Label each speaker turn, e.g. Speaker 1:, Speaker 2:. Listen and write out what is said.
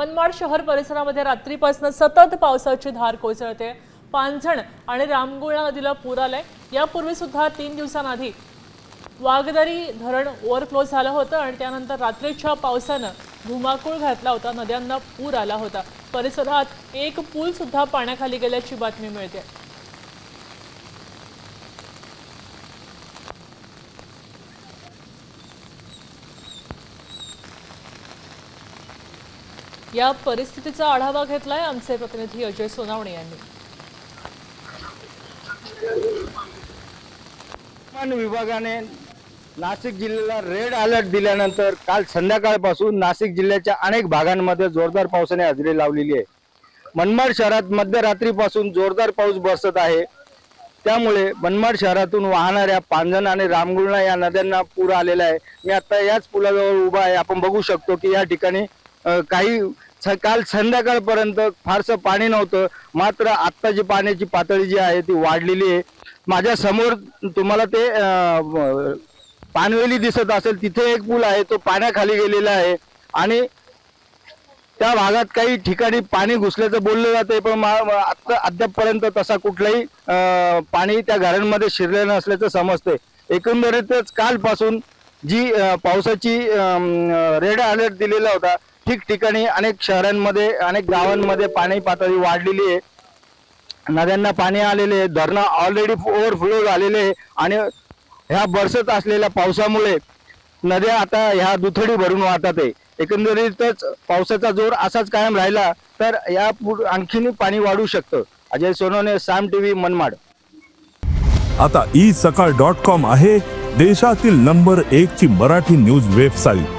Speaker 1: मनमाड शहर परिसरामध्ये रात्रीपासून सतत पावसाची धार कोसळते. पांझण आणि रामगुळा नदीला पूर आलाय. यापूर्वी सुद्धा तीन दिवसांआधी वाघदारी धरण ओव्हरफ्लो झालं होतं आणि त्यानंतर रात्रीच्या पावसानं धुमाकूळ घातला होता. नद्यांना पूर आला होता. परिसरात एक पूल सुद्धा पाण्याखाली गेल्याची बातमी मिळते. या परिस्थितीचा आढावा घेतलाय आमचे प्रतिनिधी अजय सोनावणे यांनी.
Speaker 2: विभागाने नाशिक जिल्ह्याला रेड अलर्ट दिल्यानंतर काल संध्याकाळपासून नाशिक जिल्ह्याच्या अनेक भागांमध्ये जोरदार पावसाने हजेरी लावलेली आहे. मनमाड शहरात मध्यरात्रीपासून जोरदार पाऊस बरसत आहे. त्यामुळे मनमाड शहरातून वाहणाऱ्या पांझण आणि रामगुळणा या नद्यांना पूर आलेला आहे. मी आता याच पुलाजवळ उभा आहे. आपण बघू शकतो की या ठिकाणी काही स- काल संध्याकाळपर्यंत फारसं पाणी नव्हतं. मात्र आत्ता जी पाण्याची पातळी जी आहे ती वाढलेली आहे. माझ्यासमोर तुम्हाला ते पानवेली दिसत असेल तिथे एक पूल आहे तो पाण्याखाली गेलेला आहे. आणि त्या भागात काही ठिकाणी पाणी घुसल्याचं बोललं जाते पण मा- अद्यापपर्यंत तसा कुठलाही पाणी त्या घरांमध्ये शिरलेलं नसल्याचं समजते एकंदरीतच कालपासून जी पावसाची रेड अलर्ट दिलेला होता ठिकठिकाणी अनेक शहरांमध्ये अनेक गावांमध्ये पाणी पातळी वाढलेली आहे. नद्यांना पाणी आलेले आहे. धरणं ऑलरेडी ओव्हरफ्लो झालेले आहे. आणि ह्या बरसत असलेल्या पावसामुळे नद्या आता ह्या दुथडी भरून वाहतात आहे. एकंदरीतच पावसाचा जोर असाच कायम राहिला तर या पुढ आणखीन पाणी वाढू शकतं. अजय सोनवणे साम टीव्ही मनमाड.
Speaker 3: आता ई सकाळ डॉट कॉम आहे देशातील नंबर एक ची मराठी न्यूज वेबसाईट.